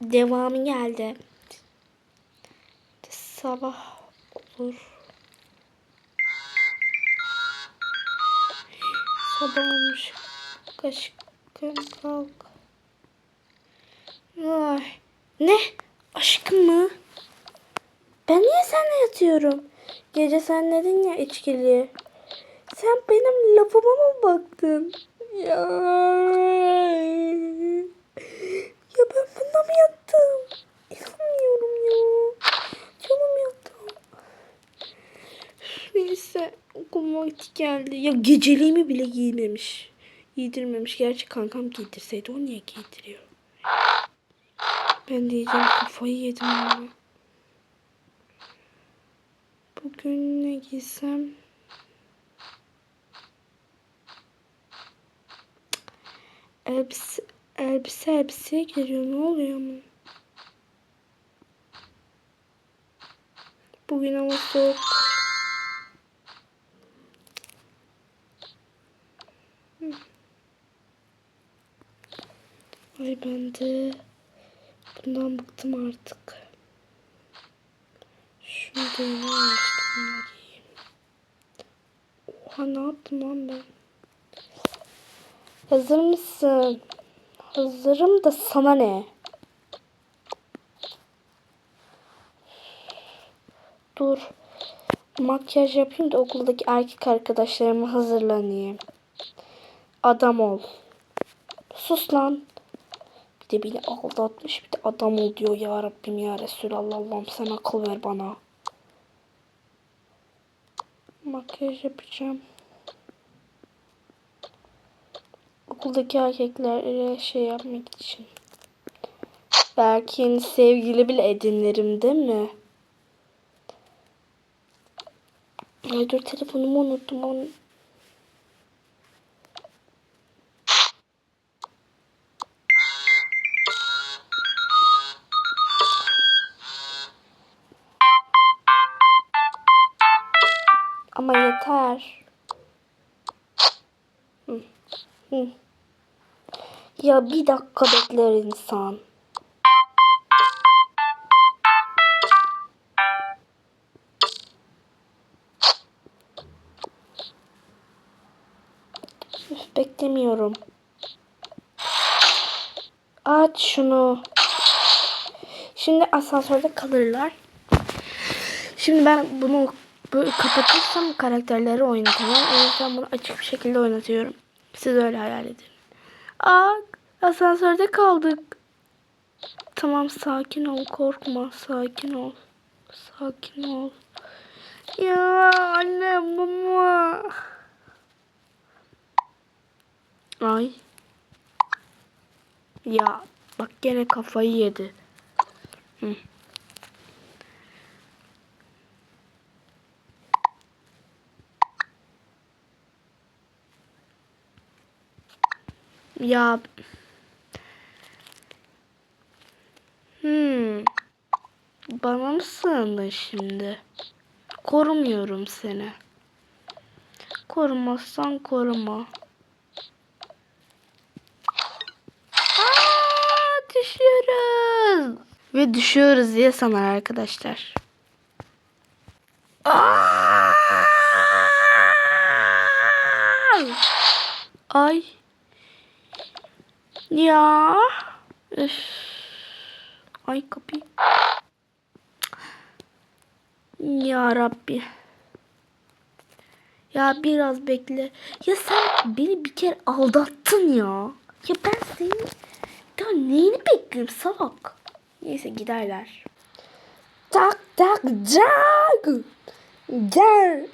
Devamı geldi. Sabah olur. Sabah olmuş. Aşkım kalk. Ay. Ne? Aşkım mı? Ben niye seninle yatıyorum? Gece sen dedin ya içkili. Sen benim lafıma mı baktın? Ya. Ya ben bunda mı yattım? İnanmıyorum ya. Canım yattım. Neyse okuma vakti geldi. Ya geceliğimi bile giymemiş. Giydirmemiş. Gerçi kankam giydirseydi o niye giydiriyor? Ben diyeceğim kafayı yedim ama. Bugün ne giysem? Elbise, elbise elbiseye geliyor. Ne oluyor mu? Bugün hava soğuk. Ay ben de bundan bıktım artık. Şunu da yeni almıştım. Oha ne yaptım lan ben? Hazır mısın? Hazırım da sana ne? Dur. Makyaj yapayım da okuldaki erkek arkadaşlarıma hazırlanayım. Adam ol. Sus lan. Bir de beni aldatmış bir de adam ol diyor ya Rabbim ya Resulallah Allah'ım sen akıl ver bana. Makyaj yapacağım. Okuldaki erkeklere şey yapmak için. Belki yeni sevgili bile edinirim değil mi? Ay dur telefonumu unuttum. Bir dakika bekler insan. Üf, beklemiyorum. Aç şunu. Şimdi asansörde kalırlar. Şimdi ben bunu böyle kapatırsam karakterleri oynatamam. O yüzden bunu açık bir şekilde oynatıyorum. Siz öyle hayal edin. Aa, asansörde kaldık. Tamam sakin ol korkma sakin ol. Sakin ol. Ya anne mama. Ay. Ya bak gene kafayı yedi. Hı. Ya Hmm. Bana mı sığındın şimdi? Korumuyorum seni. Korumazsan koruma. Aa, düşüyoruz. Ve düşüyoruz diye sanar arkadaşlar. Aa! Ay. Ya. Üf. Ay kapıyı. Ya Rabbi. Ya biraz bekle. Ya sen beni bir kere aldattın ya. Ya ben senin ya neyini bekliyorum salak. Neyse giderler. Tak tak tak. Gel.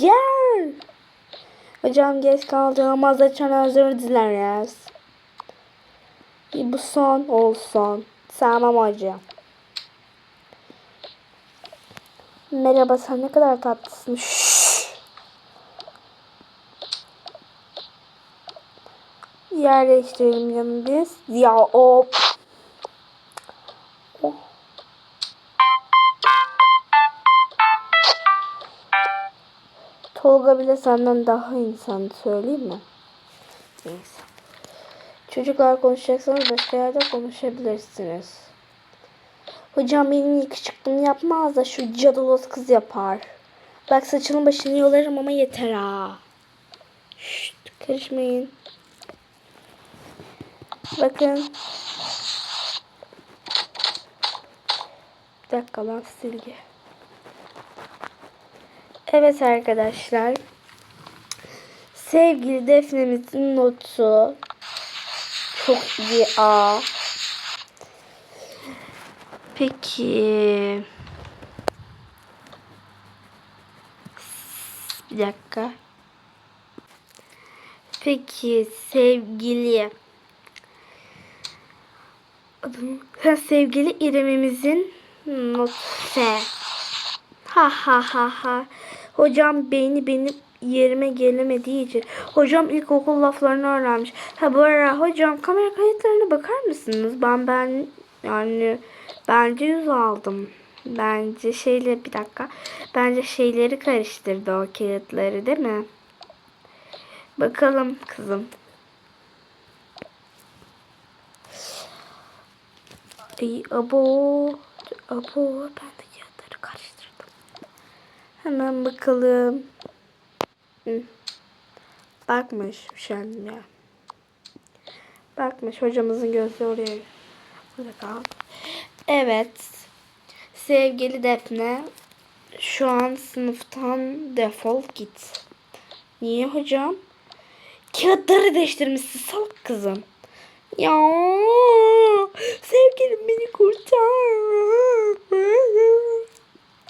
Gel. Hocam geç kaldığımız için özür dileriz. Bu son olsun. Tamam hocam. Merhaba sen ne kadar tatlısın. Şşş. Yer değiştirelim biz. Ya o. Tolga bile senden daha insan söyleyeyim mi? Neyse. Çocuklar konuşacaksanız başka yerde konuşabilirsiniz. Hocam benim yakışıklığımı yapmaz da şu cadılos kız yapar. Bak saçını başını yolarım ama yeter ha. Şşt, karışmayın. Bakın. Bir dakika lan silgi. Evet arkadaşlar. Sevgili Defne'mizin notu çok iyi A. Peki. Bir dakika. Peki sevgili adını ha, sevgili İrem'imizin not S. Ha ha ha ha. Hocam beyni benim yerime gelemediği için. Hocam ilkokul laflarını öğrenmiş. Ha bu arada hocam kamera kayıtlarına bakar mısınız? Ben ben yani bence yüz aldım. Bence şeyle bir dakika. Bence şeyleri karıştırdı o kağıtları değil mi? Bakalım kızım. Ay abo. Abo ben de kağıtları karıştırdım. Hemen bakalım. Bakmış üşendim ya. Bakmış hocamızın gözü oraya. Burada kaldı. Evet. Sevgili Defne. Şu an sınıftan defol git. Niye hocam? Kağıtları değiştirmişsin salak kızım. Ya sevgilim beni kurtar.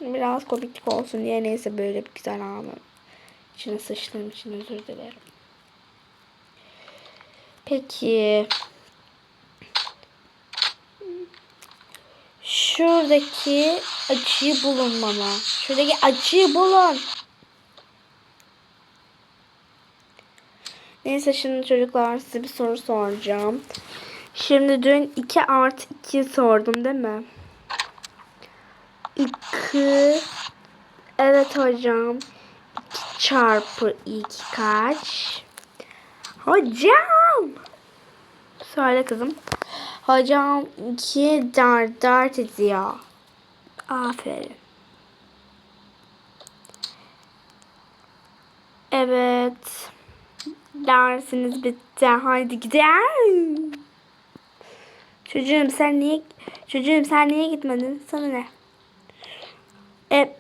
Biraz komiklik olsun diye neyse böyle bir güzel anı. İçine sıçtığım için özür dilerim. Peki. Şuradaki açıyı bulun bana. Şuradaki açıyı bulun. Neyse şimdi çocuklar size bir soru soracağım. Şimdi dün 2 artı 2 sordum değil mi? 2 Evet hocam. 2 çarpı 2 kaç? Hocam! Söyle kızım. Hocam 2 dart dart ediyor. Aferin. Evet. Dersiniz bitti. Haydi gidelim. Çocuğum sen niye çocuğum sen niye gitmedin? Sana ne? E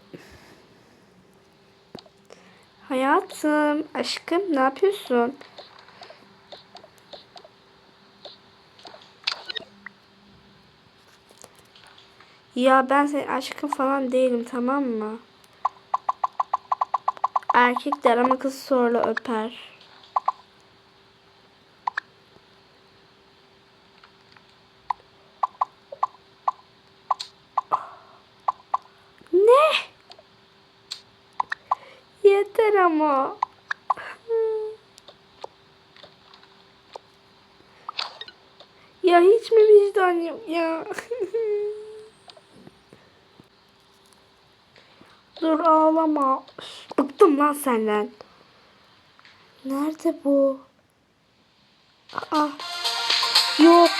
Hayatım, aşkım ne yapıyorsun? Ya ben senin aşkın falan değilim tamam mı? Erkekler ama kız sonra öper. Ne? Yeter ama. Ya hiç mi vicdan yok ya? Dur ağlama. Üf, Bıktım lan senden. Nerede bu? Aa. Yok.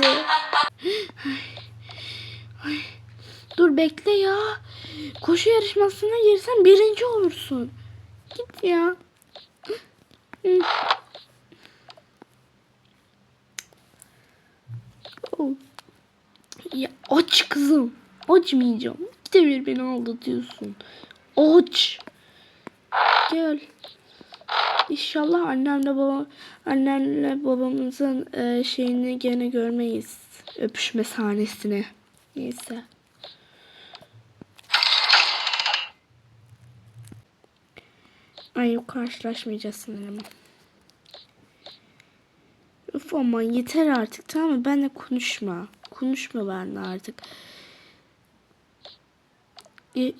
Eve gitti. Ay. Dur bekle ya. Koşu yarışmasına girsen birinci olursun. Git ya. Ya aç kızım. Açmayacağım. Bir beni aldatıyorsun. Aç. Gel. İnşallah annemle baba annemle babamızın e, şeyini gene görmeyiz. Öpüşme sahnesini. Neyse. Ay karşılaşmayacağız sanırım. Uf aman yeter artık tamam mı? Benle konuşma. Konuşma benimle artık. E,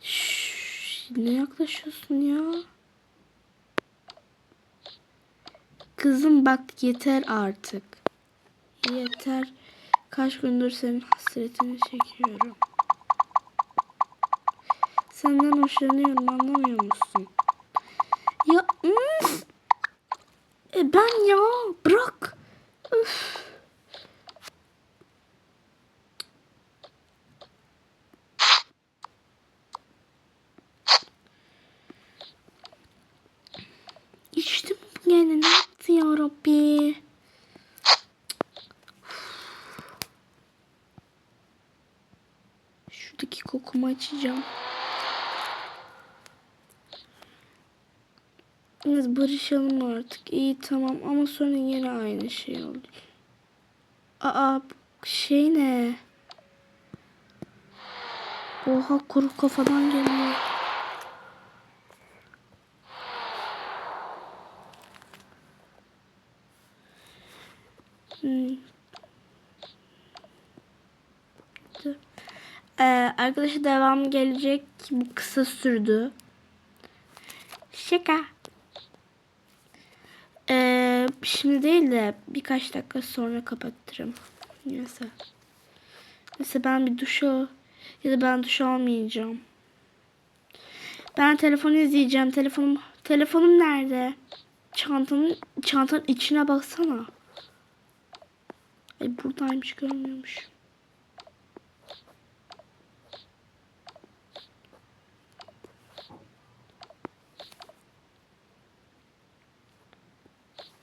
şş, ne yaklaşıyorsun ya? Kızım bak yeter artık. Yeter. Kaç gündür senin hasretini çekiyorum. Senden hoşlanıyorum anlamıyor musun? Ya üf! E ben ya bırak. Üf. İçtim bu gene ne yaptı ya Rabbi? Şuradaki kokumu açacağım. Biz barışalım artık. İyi tamam ama sonra yine aynı şey oldu. Aa şey ne? Oha kuru kafadan geliyor. Hmm. Dur. Ee, arkadaşlar devam gelecek. Bu kısa sürdü. Şaka. Ee, şimdi değil de birkaç dakika sonra kapatırım. Neyse. Neyse ben bir duşa ya da ben duş almayacağım. Ben telefonu izleyeceğim. Telefonum telefonum nerede? Çantanın çantanın içine baksana. Ay buradaymış görmüyormuş.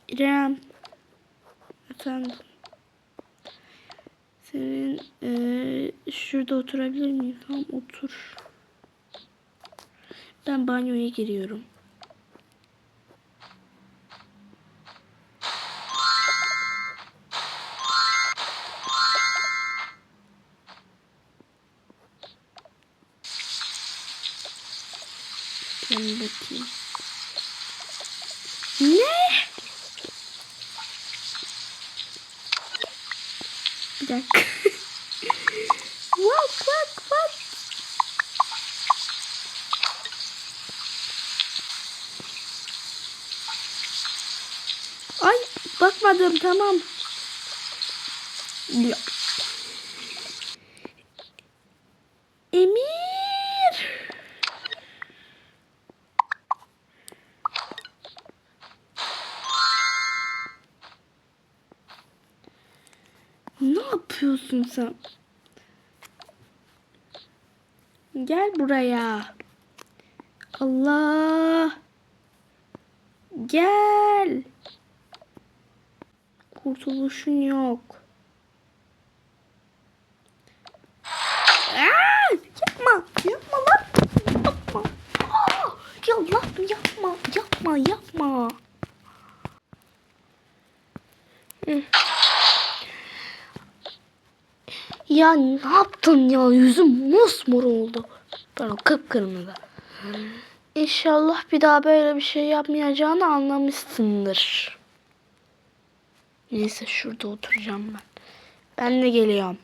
İrem. Efendim. Senin eee, şurada oturabilir miyim? Tamam otur. Ben banyoya giriyorum. Ne? Bir dakika. what what what? Ay bakmadım tamam. Ya. Yapıyorsun sen? Gel buraya. Allah. Gel. Kurtuluşun yok. Aa, yapma. Yapma lan. Yapma. Aa, ya yapma. Yapma. Yapma. Hı. Ya ne yaptın ya? Yüzüm mosmor oldu. Pardon kıpkırmızı. İnşallah bir daha böyle bir şey yapmayacağını anlamışsındır. Neyse şurada oturacağım ben. Ben de geliyorum.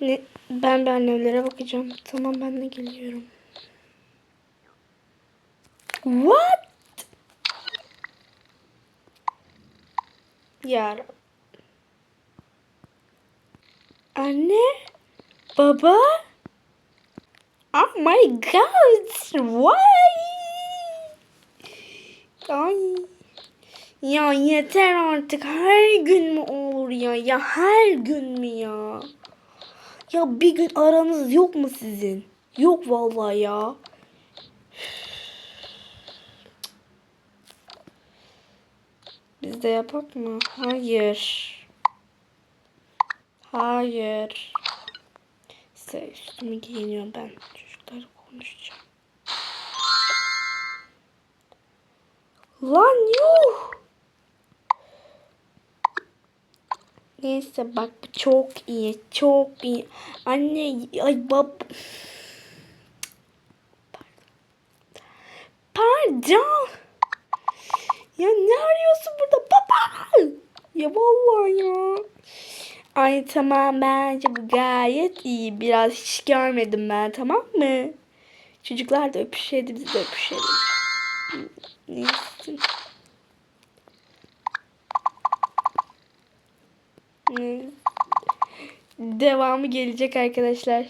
Ne? Ben de annelere bakacağım. Tamam ben de geliyorum. What? Ya Rab- Anne? Baba? Oh my god. Why? Ay. Ya yeter artık. Her gün mü olur ya? Ya her gün mü ya? Ya bir gün aranız yok mu sizin? Yok vallahi ya. Biz de yapak mı? Hayır. Hayır. Size üstümü giyiniyorum ben. Çocuklarla konuşacağım. Lan yuh. Neyse bak çok iyi. Çok iyi. Anne ay bab. Pardon. Ya ne arıyorsun burada baba? Ya vallahi ya. Ay tamam bence bu gayet iyi. Biraz hiç görmedim ben tamam mı? Çocuklar da öpüşelim biz de öpüşelim. Neyse. Devamı gelecek arkadaşlar.